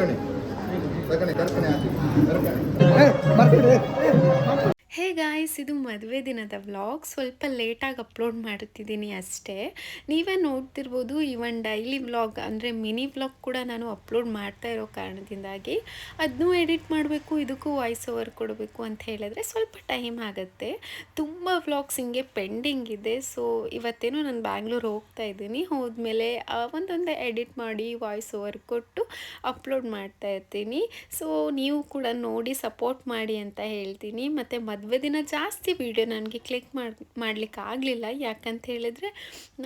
ಹಿಡ್ಕಣಿ ಸಗಣಿ ಕರ್ಕಣಿ ಹಾಕಿ ಕರ್ಕಣಿ. Hey guys ಇದು ಮದುವೆ ದಿನದ ವ್ಲಾಗ್ ಸ್ವಲ್ಪ ಲೇಟಾಗಿ ಅಪ್ಲೋಡ್ ಮಾಡುತ್ತಿದ್ದೀನಿ ಅಷ್ಟೇ. ನೀವೇ ನೋಡ್ತಿರ್ಬೋದು ಇವನ್ ಡೈಲಿ ವ್ಲಾಗ್ ಅಂದರೆ ಮಿನಿ ವ್ಲಾಗ್ ಕೂಡ ನಾನು ಅಪ್ಲೋಡ್ ಮಾಡ್ತಾ ಇರೋ ಕಾರಣದಿಂದಾಗಿ. ಅದನ್ನೂ ಎಡಿಟ್ ಮಾಡಬೇಕು, ಇದಕ್ಕೂ ವಾಯ್ಸ್ ಓವರ್ ಕೊಡಬೇಕು ಅಂತ ಹೇಳಿದ್ರೆ ಸ್ವಲ್ಪ ಟೈಮ್ ಆಗುತ್ತೆ. ತುಂಬ ವ್ಲಾಗ್ಸ್ ಹಿಂಗೆ ಪೆಂಡಿಂಗ್ ಇದೆ. ಸೊ, ಇವತ್ತೇನು ನಾನು ಬ್ಯಾಂಗ್ಳೂರ್ ಹೋಗ್ತಾ ಇದ್ದೀನಿ. ಹೋದ್ಮೇಲೆ ಒಂದೊಂದೇ ಎಡಿಟ್ ಮಾಡಿ ವಾಯ್ಸ್ ಓವರ್ ಕೊಟ್ಟು ಅಪ್ಲೋಡ್ ಮಾಡ್ತಾ ಇರ್ತೀನಿ. ಸೊ, ನೀವು ಕೂಡ ನೋಡಿ ಸಪೋರ್ಟ್ ಮಾಡಿ ಅಂತ ಹೇಳ್ತೀನಿ. ಮತ್ತು ಮದುವೆ ದಿನ ಜಾಸ್ತಿ ವೀಡಿಯೋ ನನಗೆ ಕ್ಲಿಕ್ ಮಾಡಿ, ಮಾಡ್ಲಿಕ್ಕೆ ಆಗಲಿಲ್ಲ. ಯಾಕಂತ ಹೇಳಿದರೆ,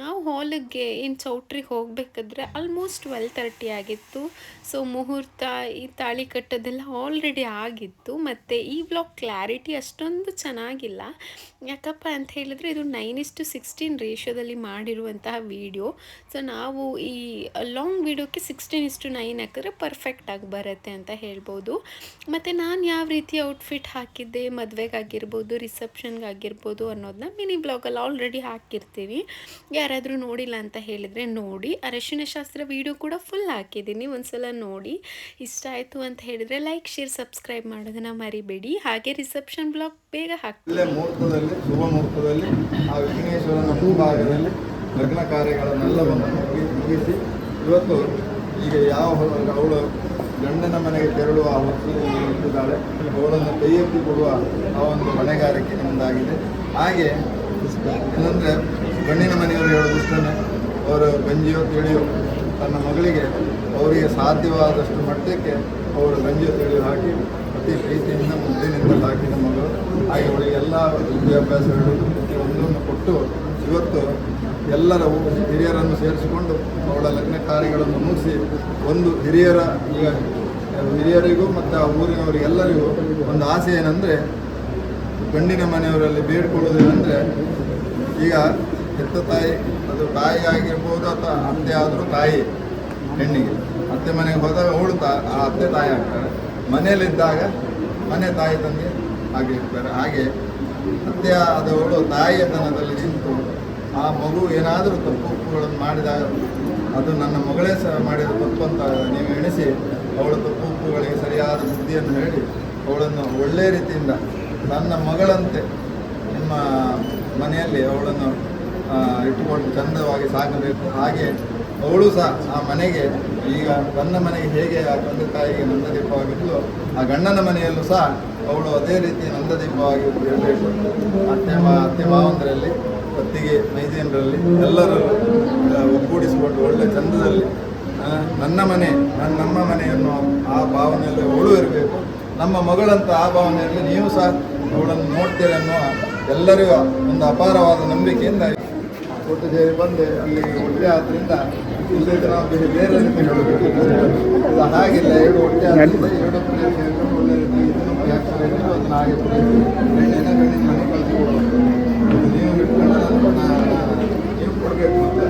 ನಾವು ಹಾಲಿಗೆ ಏನು ಚೌಟ್ರಿಗೆ ಹೋಗಬೇಕಾದ್ರೆ ಆಲ್ಮೋಸ್ಟ್ ಟ್ವೆಲ್ ತರ್ಟಿ ಆಗಿತ್ತು. ಸೊ ಮುಹೂರ್ತ, ಈ ತಾಳಿ ಕಟ್ಟೋದೆಲ್ಲ ಆಲ್ರೆಡಿ ಆಗಿತ್ತು. ಮತ್ತು ಈ ಬ್ಲಾಗ್ ಕ್ಲಾರಿಟಿ ಅಷ್ಟೊಂದು ಚೆನ್ನಾಗಿಲ್ಲ. ಯಾಕಪ್ಪ ಅಂತ ಹೇಳಿದರೆ, ಇದು ನೈನ್ ಇಸ್ಟು ಸಿಕ್ಸ್ಟೀನ್ ರೇಷಿಯೋದಲ್ಲಿ ಮಾಡಿರುವಂತಹ ವಿಡಿಯೋ ಸೊ ನಾವು ಈ ಲಾಂಗ್ ವಿಡಿಯೋಕ್ಕೆ ಸಿಕ್ಸ್ಟೀನ್ ಇಸ್ಟು ನೈನ್ ಹಾಕಿದ್ರೆ ಪರ್ಫೆಕ್ಟಾಗಿ ಬರುತ್ತೆ ಅಂತ ಹೇಳ್ಬೋದು. ಮತ್ತು ನಾನು ಯಾವ ರೀತಿ ಔಟ್ಫಿಟ್ ಹಾಕಿದ್ದೆ, ಮದುವೆಗಾಗಿರ್ಬೋದು ರಿಸೆಪ್ಷನ್ಗಾಗಿರ್ಬೋದು ಅನ್ನೋದನ್ನ ಮಿನಿ ಬ್ಲಾಗಲ್ಲಿ ಆಲ್ರೆಡಿ ಹಾಕಿರ್ತೀವಿ. ಯಾರಾದರೂ ನೋಡಿಲ್ಲ ಅಂತ ಹೇಳಿದರೆ ನೋಡಿ. ಅರಶಿನ ಶಾಸ್ತ್ರ ವೀಡಿಯೋ ಕೂಡ ಫುಲ್ ಹಾಕಿದ್ದೀನಿ. ಒಂದ್ಸಲ ನೋಡಿ. ಇಷ್ಟ ಆಯಿತು ಅಂತ ಹೇಳಿದರೆ ಲೈಕ್ ಶೇರ್ ಸಬ್ಸ್ಕ್ರೈಬ್ ಮಾಡೋದನ್ನ ಮರಿಬೇಡಿ. ಹಾಗೆ ರಿಸೆಪ್ಷನ್ ಬ್ಲಾಗ್ ಬೇಗ ಹಾಕ್ತೀನಿ. ಲಗ್ನ ಕಾರ್ಯಗಳನ್ನೆಲ್ಲವನ್ನು ಮುಗಿ- ಮುಗಿಸಿ ಇವತ್ತು ಈಗ ಯಾವ ಅವಳು ಗಂಡನ ಮನೆಗೆ ತೆರಳುವ ಹೊತ್ತು ಇಟ್ಟಿದ್ದಾಳೆ. ಅವಳನ್ನು ಕೈ ಎತ್ತಿ ಕೊಡುವ ಆ ಒಂದು ಹೊಣೆಗಾರಿಕೆ ಮುಂದಾಗಿದೆ ಹಾಗೆ ಏನಂದರೆ ಗಂಡಿನ ಮನೆಯವರು ಹೇಳೋದಿಷ್ಟೇ ಅವರ ಗಂಜಿಯೋ ತಿಳಿಯೋ ತನ್ನ ಮಗಳಿಗೆ ಅವರಿಗೆ ಸಾಧ್ಯವಾದಷ್ಟು ಮಟ್ಟಕ್ಕೆ ಅವರು ಗಂಜಿಯೋ ತಿಳಿಯೋ ಹಾಕಿ ಅತಿ ಪ್ರೀತಿಯಿಂದ ಮುದ್ದಿನಿಂದ ಸಾಕಿದ ಮಗಳು. ಹಾಗೆ ಅವಳಿಗೆ ಎಲ್ಲ ವಿದ್ಯಾಭ್ಯಾಸಗಳು ಪ್ರತಿಯೊಂದನ್ನು ಕೊಟ್ಟು ಇವತ್ತು ಎಲ್ಲರ ಹಿರಿಯರನ್ನು ಸೇರಿಸಿಕೊಂಡು ಅವಳ ಲಗ್ನ ಕಾರ್ಯಗಳನ್ನು ಮುಗಿಸಿ ಒಂದು ಹಿರಿಯರ, ಈಗ ಹಿರಿಯರಿಗೂ ಮತ್ತು ಆ ಊರಿನವರಿಗೆಲ್ಲರಿಗೂ ಒಂದು ಆಸೆ ಏನಂದರೆ ಗಂಡಿನ ಮನೆಯವರಲ್ಲಿ ಬೇಡ್ಕೊಳ್ಳೋದೇನೆಂದರೆ ಈಗ ಹೆತ್ತ ತಾಯಿ, ಅದು ತಾಯಿ ಆಗಿರ್ಬೋದು ಅಥವಾ ಅತ್ತೆ ಆದರೂ ತಾಯಿ ಹೆಣ್ಣಿಗೆ. ಅತ್ತೆ ಮನೆಗೆ ಹೋದಾಗ ಅವಳು ತಾ ಆ ಅತ್ತೆ ತಾಯಿ ಆಗ್ತಾರೆ. ಮನೆಯಲ್ಲಿದ್ದಾಗ ಮನೆ ತಾಯಿ ತಂದೆ ಆಗಿರ್ತಾರೆ ಹಾಗೆ ಅತ್ತೆ ಆದವಳು ತಾಯಿಯ ತನದಲ್ಲಿ ನಿಂತು ಆ ಮಗು ಏನಾದರೂ ತಪ್ಪು ಉಪ್ಪುಗಳನ್ನು ಮಾಡಿದಾಗ ಅದು ನನ್ನ ಮಗಳೇ ಸಹ ಮಾಡಿದ ತಪ್ಪು ಅಂತ ನೀವು ಎಣಿಸಿ ಅವಳ ತಪ್ಪು ಉಪ್ಪುಗಳಿಗೆ ಸರಿಯಾದ ಬುದ್ಧಿಯನ್ನು ಹೇಳಿ ಅವಳನ್ನು ಒಳ್ಳೆಯ ರೀತಿಯಿಂದ ನನ್ನ ಮಗಳಂತೆ ನಿಮ್ಮ ಮನೆಯಲ್ಲಿ ಅವಳನ್ನು ಇಟ್ಟುಕೊಂಡು ಚಂದವಾಗಿ ಸಾಕಬೇಕು. ಹಾಗೆ ಅವಳು ಸಹ ಆ ಮನೆಗೆ ಈಗ ತನ್ನ ಮನೆಗೆ ಹೇಗೆ ಆ ತಂದೆ ತಾಯಿಗೆ ನಂದದೀಪವಾಗಿದ್ಲು, ಆ ಗಂಡನ ಮನೆಯಲ್ಲೂ ಸಹ ಅವಳು ಅದೇ ರೀತಿ ನಂದದೀಪವಾಗಿ ಇರಬೇಕು ಅತ್ತೆ ಮಾ, ಅತ್ತೆ ಮಾವಂದರಲ್ಲಿ ಒತ್ತಿಗೆ ಮೈದೇನರಲ್ಲಿ ಎಲ್ಲರಲ್ಲೂ ಒಗ್ಗೂಡಿಸಿಕೊಂಡು ಒಳ್ಳೆ ಚಂದದಲ್ಲಿ ನನ್ನ ಮನೆ ನನ್ನ ನಮ್ಮ ಮನೆ ಅನ್ನೋ ಆ ಭಾವನೆಯಲ್ಲಿ ಅವಳು ಇರಬೇಕು. ನಮ್ಮ ಮಗಳಂತ ಆ ಭಾವನೆಯಲ್ಲಿ ನೀವು ಸಹ ಅವಳನ್ನು ನೋಡ್ತೀರಿ ಅನ್ನೋ ಎಲ್ಲರಿಗೂ ಒಂದು ಅಪಾರವಾದ ನಂಬಿಕೆಯಿಂದ ಒಟ್ಟು ಸೇರಿ ಬಂದು, ಅಲ್ಲಿ ಒಟ್ಟೆ ಆದ್ದರಿಂದ ಇಲ್ಲದಿದ್ದರೆ ನಾವು ಬೇರೆ ಬೇರೆ ಹೇಳಬೇಕು ಹಾಗಿಲ್ಲ, ಎರಡು ಒಟ್ಟೆ ಆದ್ರಿಂದ ಎರಡು ಒಳ್ಳೆ ಮಾಡಿಕೊಂಡು ಅದನ್ನು ಹಾಗೆ ಎಣ್ಣೆನ ಗಣ್ಣಿನ ಮನೆ ಕಳಿಸಿಕೊಡ್ಬೇಕು ನೀವು ಇಟ್ಕೊಂಡು ನೀವು ಕೊಡಬೇಕು ಮತ್ತೆ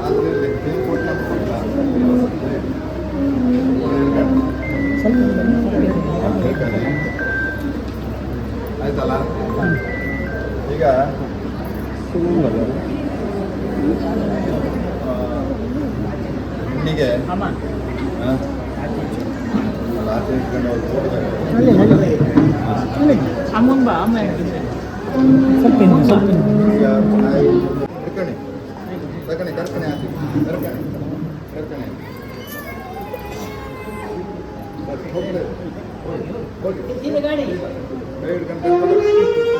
ಆದ್ದರಿಂದ ನೀವು ಕೊಟ್ಟು. ಆಯ್ತಲ್ಲ ಈಗ ಹೆಣ್ಣಿಗೆ ಸ್ವಲ್ಪ ಸ್ವಲ್ಪ ಕರ್ಕಣೆ ಕರ್ಕಣಿ ಆಚೆ ಕರ್ಕಣಿ ಕರ್ಕಣಿ. ಹೋಗಿ. ಕೈ ಹಿಡ್ಕೊಂಡು ಕರ್ಕೊಂಡು